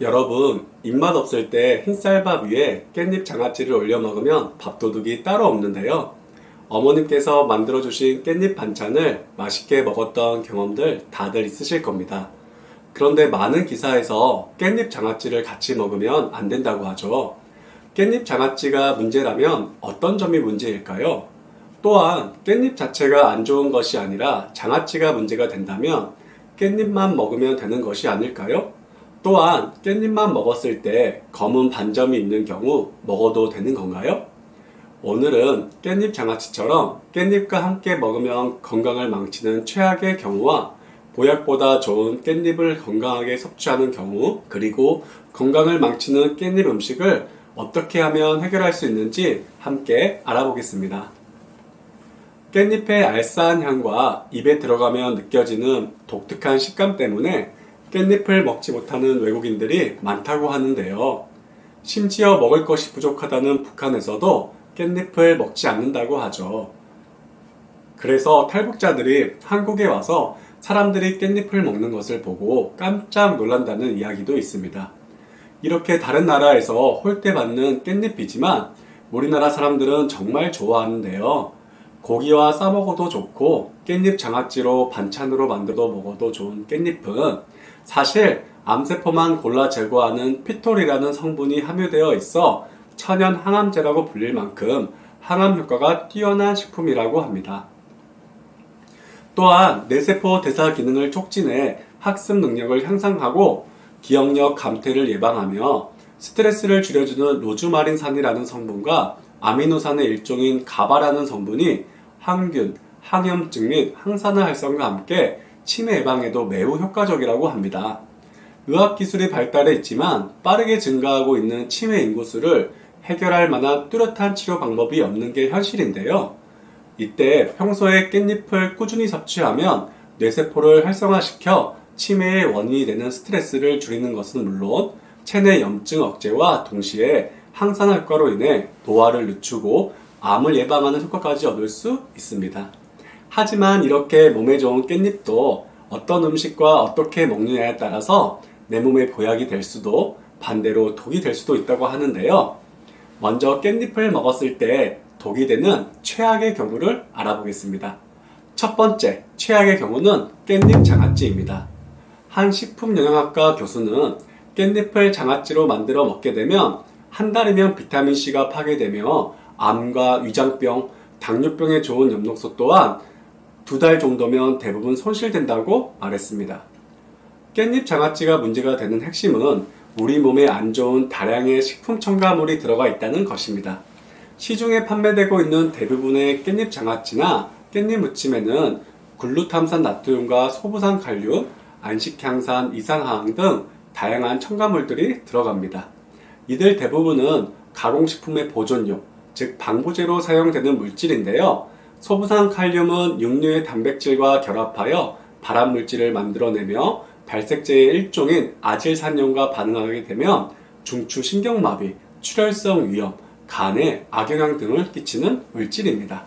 여러분, 입맛 없을 때 흰쌀밥 위에 깻잎 장아찌를 올려 먹으면 밥도둑이 따로 없는데요. 어머님께서 만들어 주신 깻잎 반찬을 맛있게 먹었던 경험들 다들 있으실 겁니다. 그런데 많은 기사에서 깻잎 장아찌를 같이 먹으면 안 된다고 하죠. 깻잎 장아찌가 문제라면 어떤 점이 문제일까요? 또한 깻잎 자체가 안 좋은 것이 아니라 장아찌가 문제가 된다면 깻잎만 먹으면 되는 것이 아닐까요? 또한 깻잎만 먹었을 때 검은 반점이 있는 경우 먹어도 되는 건가요? 오늘은 깻잎 장아찌처럼 깻잎과 함께 먹으면 건강을 망치는 최악의 경우와 보약보다 좋은 깻잎을 건강하게 섭취하는 경우, 그리고 건강을 망치는 깻잎 음식을 어떻게 하면 해결할 수 있는지 함께 알아보겠습니다. 깻잎의 알싸한 향과 입에 들어가면 느껴지는 독특한 식감 때문에 깻잎을 먹지 못하는 외국인들이 많다고 하는데요. 심지어 먹을 것이 부족하다는 북한에서도 깻잎을 먹지 않는다고 하죠. 그래서 탈북자들이 한국에 와서 사람들이 깻잎을 먹는 것을 보고 깜짝 놀란다는 이야기도 있습니다. 이렇게 다른 나라에서 홀대받는 깻잎이지만 우리나라 사람들은 정말 좋아하는데요. 고기와 싸먹어도 좋고 깻잎 장아찌로 반찬으로 만들어 먹어도 좋은 깻잎은 사실 암세포만 골라 제거하는 피톨이라는 성분이 함유되어 있어 천연 항암제라고 불릴 만큼 항암 효과가 뛰어난 식품이라고 합니다. 또한 뇌세포 대사 기능을 촉진해 학습 능력을 향상하고 기억력 감퇴를 예방하며 스트레스를 줄여주는 로즈마린산이라는 성분과 아미노산의 일종인 가바라는 성분이 항균, 항염증 및 항산화 활성과 함께 치매 예방에도 매우 효과적이라고 합니다. 의학기술이 발달해 있지만 빠르게 증가하고 있는 치매 인구수를 해결할 만한 뚜렷한 치료 방법이 없는 게 현실인데요. 이때 평소에 깻잎을 꾸준히 섭취하면 뇌세포를 활성화시켜 치매의 원인이 되는 스트레스를 줄이는 것은 물론 체내 염증 억제와 동시에 항산화 효과로 인해 노화를 늦추고 암을 예방하는 효과까지 얻을 수 있습니다. 하지만 이렇게 몸에 좋은 깻잎도 어떤 음식과 어떻게 먹느냐에 따라서 내 몸에 보약이 될 수도 반대로 독이 될 수도 있다고 하는데요. 먼저 깻잎을 먹었을 때 독이 되는 최악의 경우를 알아보겠습니다. 첫 번째, 최악의 경우는 깻잎 장아찌입니다. 한 식품영양학과 교수는 깻잎을 장아찌로 만들어 먹게 되면 한 달이면 비타민C가 파괴되며 암과 위장병, 당뇨병에 좋은 엽록소 또한 두 달 정도면 대부분 손실된다고 말했습니다. 깻잎 장아찌가 문제가 되는 핵심은 우리 몸에 안 좋은 다량의 식품 첨가물이 들어가 있다는 것입니다. 시중에 판매되고 있는 대부분의 깻잎 장아찌나 깻잎 무침에는 글루탐산 나트륨과 소부산 칼륨, 안식향산, 이산화황 등 다양한 첨가물들이 들어갑니다. 이들 대부분은 가공식품의 보존용, 즉 방부제로 사용되는 물질인데요. 소부산 칼륨은 육류의 단백질과 결합하여 발암 물질을 만들어내며 발색제의 일종인 아질산염과 반응하게 되면 중추 신경마비, 출혈성 위염, 간에 악영향 등을 끼치는 물질입니다.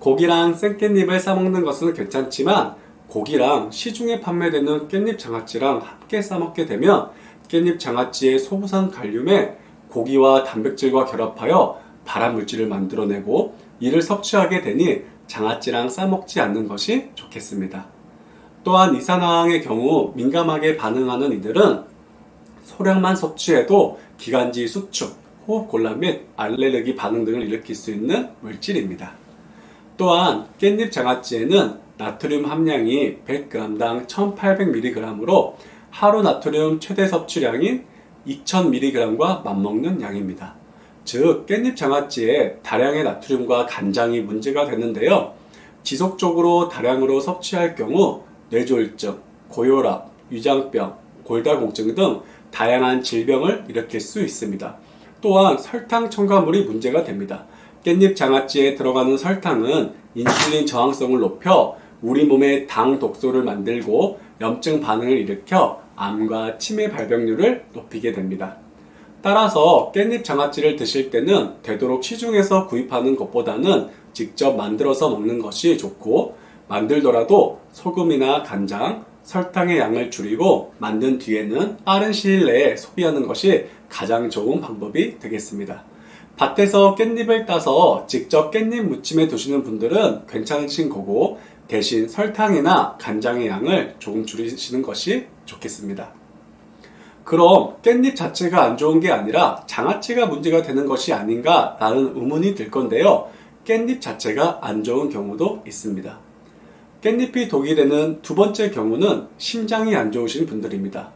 고기랑 생깻잎을 싸먹는 것은 괜찮지만 고기랑 시중에 판매되는 깻잎 장아찌랑 함께 싸먹게 되면 깻잎 장아찌의 소부산 칼륨에 고기와 단백질과 결합하여 발암 물질을 만들어내고 이를 섭취하게 되니 장아찌랑 싸먹지 않는 것이 좋겠습니다. 또한 이산화황의 경우 민감하게 반응하는 이들은 소량만 섭취해도 기관지 수축, 호흡 곤란 및 알레르기 반응 등을 일으킬 수 있는 물질입니다. 또한 깻잎 장아찌에는 나트륨 함량이 100g당 1800mg으로 하루 나트륨 최대 섭취량인 2000mg과 맞먹는 양입니다. 즉 깻잎 장아찌에 다량의 나트륨과 간장이 문제가 되는데요. 지속적으로 다량으로 섭취할 경우 뇌졸중, 고혈압, 위장병, 골다공증 등 다양한 질병을 일으킬 수 있습니다. 또한 설탕 첨가물이 문제가 됩니다. 깻잎 장아찌에 들어가는 설탕은 인슐린 저항성을 높여 우리 몸에 당 독소를 만들고 염증 반응을 일으켜 암과 치매 발병률을 높이게 됩니다. 따라서 깻잎 장아찌를 드실 때는 되도록 시중에서 구입하는 것보다는 직접 만들어서 먹는 것이 좋고 만들더라도 소금이나 간장, 설탕의 양을 줄이고 만든 뒤에는 빠른 시일 내에 소비하는 것이 가장 좋은 방법이 되겠습니다. 밭에서 깻잎을 따서 직접 깻잎 무침에 두시는 분들은 괜찮으신 거고 대신 설탕이나 간장의 양을 조금 줄이시는 것이 좋겠습니다. 그럼 깻잎 자체가 안 좋은 게 아니라 장아찌가 문제가 되는 것이 아닌가라는 의문이 들 건데요. 깻잎 자체가 안 좋은 경우도 있습니다. 깻잎이 독이 되는 두 번째 경우는 심장이 안 좋으신 분들입니다.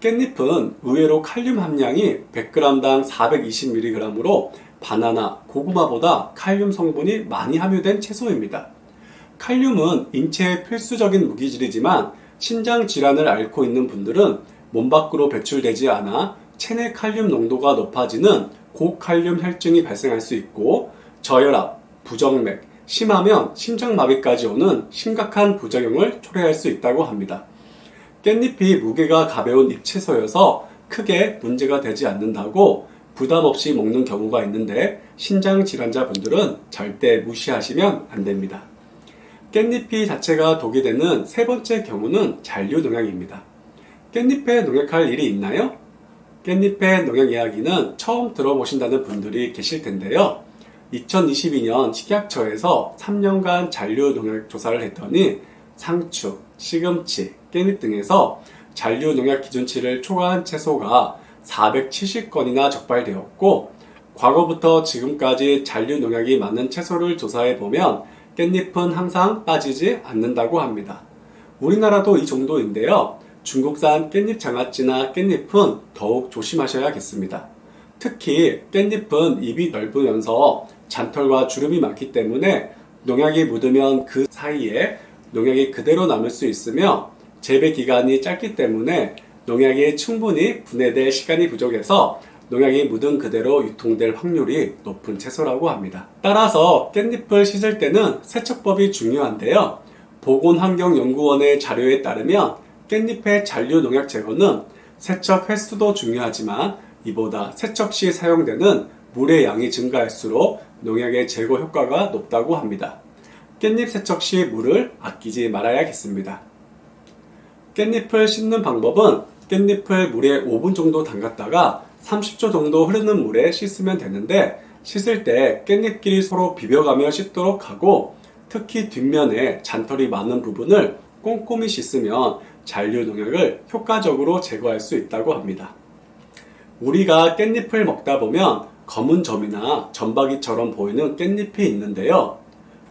깻잎은 의외로 칼륨 함량이 100g당 420mg으로 바나나, 고구마보다 칼륨 성분이 많이 함유된 채소입니다. 칼륨은 인체의 필수적인 무기질이지만 신장 질환을 앓고 있는 분들은 몸 밖으로 배출되지 않아 체내 칼륨 농도가 높아지는 고칼륨 혈증이 발생할 수 있고 저혈압, 부정맥, 심하면 심장마비까지 오는 심각한 부작용을 초래할 수 있다고 합니다. 깻잎이 무게가 가벼운 잎채소여서 크게 문제가 되지 않는다고 부담 없이 먹는 경우가 있는데 신장 질환자 분들은 절대 무시하시면 안 됩니다. 깻잎이 자체가 독이 되는 세 번째 경우는 잔류 농약입니다. 깻잎에 농약할 일이 있나요? 깻잎의 농약 이야기는 처음 들어보신다는 분들이 계실 텐데요. 2022년 식약처에서 3년간 잔류 농약 조사를 했더니 상추, 시금치, 깻잎 등에서 잔류 농약 기준치를 초과한 채소가 470건이나 적발되었고 과거부터 지금까지 잔류 농약이 많은 채소를 조사해 보면 깻잎은 항상 빠지지 않는다고 합니다. 우리나라도 이 정도인데요. 중국산 깻잎 장아찌나 깻잎은 더욱 조심하셔야겠습니다. 특히 깻잎은 입이 넓으면서 잔털과 주름이 많기 때문에 농약이 묻으면 그 사이에 농약이 그대로 남을 수 있으며 재배 기간이 짧기 때문에 농약이 충분히 분해될 시간이 부족해서 농약이 묻은 그대로 유통될 확률이 높은 채소라고 합니다. 따라서 깻잎을 씻을 때는 세척법이 중요한데요. 보건환경연구원의 자료에 따르면 깻잎의 잔류 농약 제거는 세척 횟수도 중요하지만 이보다 세척 시 사용되는 물의 양이 증가할수록 농약의 제거 효과가 높다고 합니다. 깻잎 세척 시 물을 아끼지 말아야겠습니다. 깻잎을 씻는 방법은 깻잎을 물에 5분 정도 담갔다가 30초 정도 흐르는 물에 씻으면 되는데 씻을 때 깻잎끼리 서로 비벼가며 씻도록 하고 특히 뒷면에 잔털이 많은 부분을 꼼꼼히 씻으면 잔류 농약을 효과적으로 제거할 수 있다고 합니다. 우리가 깻잎을 먹다 보면 검은 점이나 점박이처럼 보이는 깻잎이 있는데요.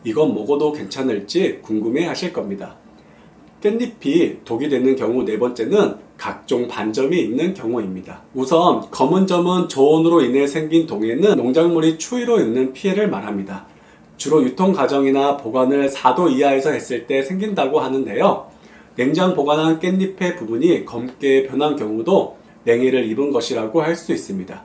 이건 먹어도 괜찮을지 궁금해 하실 겁니다. 깻잎이 독이 되는 경우 네 번째는 각종 반점이 있는 경우입니다. 우선 검은 점은 저온으로 인해 생긴 동에는 농작물이 추위로 있는 피해를 말합니다. 주로 유통 과정이나 보관을 4도 이하에서 했을 때 생긴다고 하는데요. 냉장 보관한 깻잎의 부분이 검게 변한 경우도 냉해를 입은 것이라고 할 수 있습니다.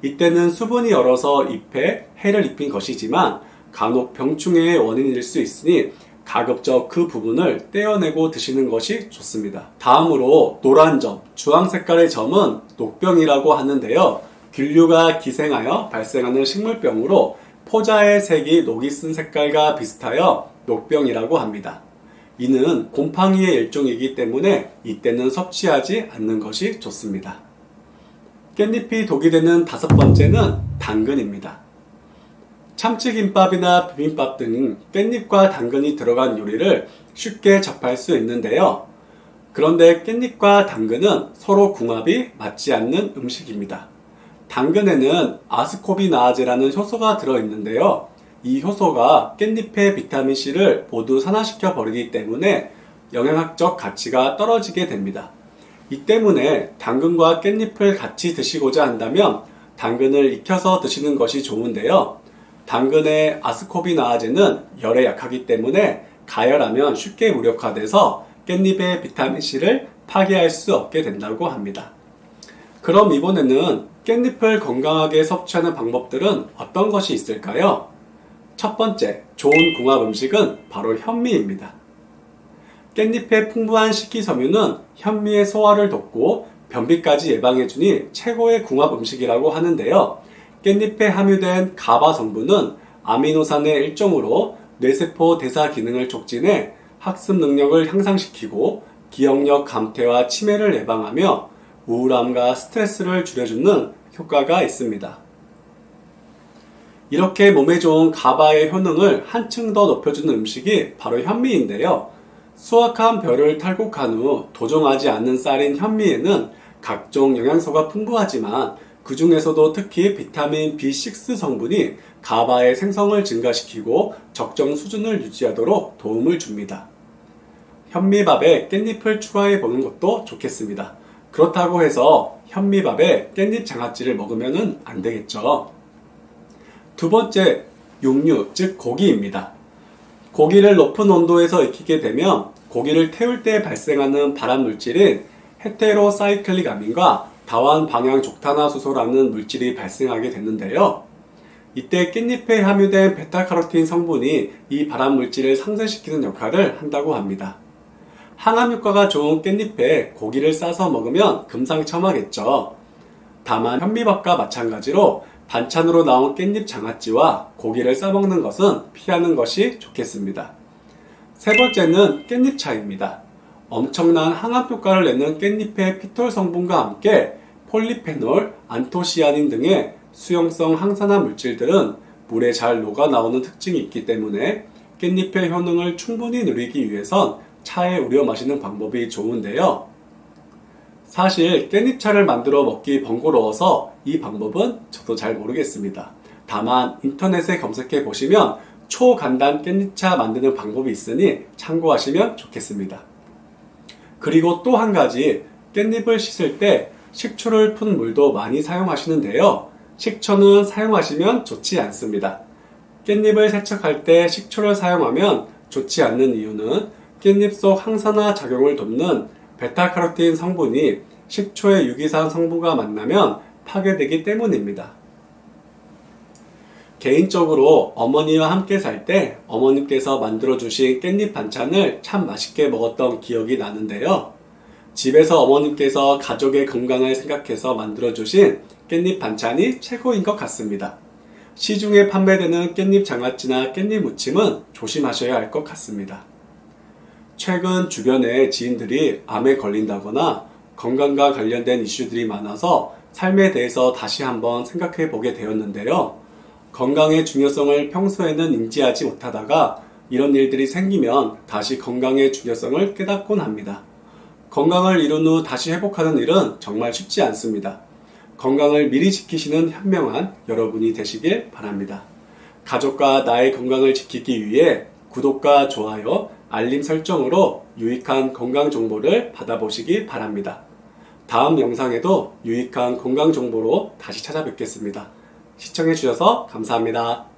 이때는 수분이 얼어서 잎에 해를 입힌 것이지만 간혹 병충해의 원인일 수 있으니 가급적 그 부분을 떼어내고 드시는 것이 좋습니다. 다음으로 노란 점, 주황 색깔의 점은 녹병이라고 하는데요. 균류가 기생하여 발생하는 식물병으로 포자의 색이 녹이 쓴 색깔과 비슷하여 녹병이라고 합니다. 이는 곰팡이의 일종이기 때문에 이때는 섭취하지 않는 것이 좋습니다. 깻잎이 독이 되는 다섯 번째는 당근입니다. 참치김밥이나 비빔밥 등 깻잎과 당근이 들어간 요리를 쉽게 접할 수 있는데요. 그런데 깻잎과 당근은 서로 궁합이 맞지 않는 음식입니다. 당근에는 아스코비나아제라는 효소가 들어있는데요. 이 효소가 깻잎의 비타민C를 모두 산화시켜 버리기 때문에 영양학적 가치가 떨어지게 됩니다. 이 때문에 당근과 깻잎을 같이 드시고자 한다면 당근을 익혀서 드시는 것이 좋은데요. 당근의 아스코비나아제는 열에 약하기 때문에 가열하면 쉽게 무력화돼서 깻잎의 비타민C를 파괴할 수 없게 된다고 합니다. 그럼 이번에는 깻잎을 건강하게 섭취하는 방법들은 어떤 것이 있을까요? 첫 번째, 좋은 궁합 음식은 바로 현미입니다. 깻잎의 풍부한 식이섬유는 현미의 소화를 돕고 변비까지 예방해주니 최고의 궁합 음식이라고 하는데요. 깻잎에 함유된 가바 성분은 아미노산의 일종으로 뇌세포 대사 기능을 촉진해 학습 능력을 향상시키고 기억력 감퇴와 치매를 예방하며 우울함과 스트레스를 줄여주는 효과가 있습니다. 이렇게 몸에 좋은 가바의 효능을 한층 더 높여주는 음식이 바로 현미인데요. 수확한 벼를 탈곡한 후 도종하지 않는 쌀인 현미에는 각종 영양소가 풍부하지만 그 중에서도 특히 비타민 B6 성분이 가바의 생성을 증가시키고 적정 수준을 유지하도록 도움을 줍니다. 현미밥에 깻잎을 추가해 보는 것도 좋겠습니다. 그렇다고 해서 현미밥에 깻잎 장아찌를 먹으면 안 되겠죠. 두 번째, 육류, 즉 고기입니다. 고기를 높은 온도에서 익히게 되면 고기를 태울 때 발생하는 발암 물질인 헤테로사이클릭 아민과 다완 방향 족탄화수소라는 물질이 발생하게 되는데요. 이때 깻잎에 함유된 베타카로틴 성분이 이 발암 물질을 상쇄시키는 역할을 한다고 합니다. 항암 효과가 좋은 깻잎에 고기를 싸서 먹으면 금상첨화겠죠. 다만 현미밥과 마찬가지로 반찬으로 나온 깻잎 장아찌와 고기를 싸먹는 것은 피하는 것이 좋겠습니다. 세 번째는 깻잎차입니다. 엄청난 항암 효과를 내는 깻잎의 피톨 성분과 함께 폴리페놀, 안토시아닌 등의 수용성 항산화 물질들은 물에 잘 녹아 나오는 특징이 있기 때문에 깻잎의 효능을 충분히 누리기 위해선 차에 우려 마시는 방법이 좋은데요. 사실 깻잎차를 만들어 먹기 번거로워서 이 방법은 저도 잘 모르겠습니다. 다만 인터넷에 검색해 보시면 초간단 깻잎차 만드는 방법이 있으니 참고하시면 좋겠습니다. 그리고 또 한 가지 깻잎을 씻을 때 식초를 푼 물도 많이 사용하시는데요. 식초는 사용하시면 좋지 않습니다. 깻잎을 세척할 때 식초를 사용하면 좋지 않는 이유는 깻잎 속 항산화 작용을 돕는 베타카로틴 성분이 식초의 유기산 성분과 만나면 파괴되기 때문입니다. 개인적으로 어머니와 함께 살 때 어머님께서 만들어주신 깻잎 반찬을 참 맛있게 먹었던 기억이 나는데요. 집에서 어머님께서 가족의 건강을 생각해서 만들어주신 깻잎 반찬이 최고인 것 같습니다. 시중에 판매되는 깻잎 장아찌나 깻잎 무침은 조심하셔야 할 것 같습니다. 최근 주변에 지인들이 암에 걸린다거나 건강과 관련된 이슈들이 많아서 삶에 대해서 다시 한번 생각해 보게 되었는데요. 건강의 중요성을 평소에는 인지하지 못하다가 이런 일들이 생기면 다시 건강의 중요성을 깨닫곤 합니다. 건강을 이룬 후 다시 회복하는 일은 정말 쉽지 않습니다. 건강을 미리 지키시는 현명한 여러분이 되시길 바랍니다. 가족과 나의 건강을 지키기 위해 구독과 좋아요, 알림 설정으로 유익한 건강 정보를 받아보시기 바랍니다. 다음 영상에도 유익한 건강 정보로 다시 찾아뵙겠습니다. 시청해주셔서 감사합니다.